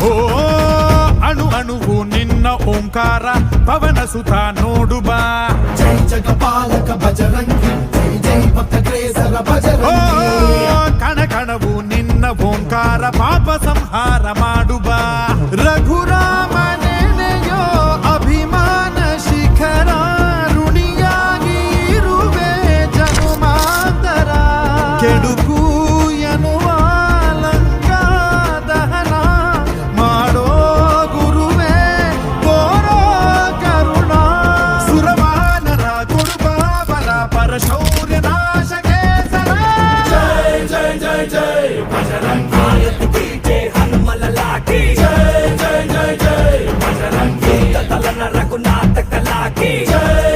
ಓ ಅಣು ಅಣುವು ನಿನ್ನ ಓಂಕಾರ ಪವನ ಸುತ ನೋಡು ಬಾ ಜೈ ಜಗಪಾಲಕ ಬಜರಂಗಿ ಜೈ ಜೈ ಭಕ್ತ ಕ್ರೇಸರ ಬಜರಂಗಿ జై జై బజరంగ్ భారత్కి జై హనుమల లాఠీ జై జై జై జై బజరంగ్ తలన రఘునాథ కళాకి జై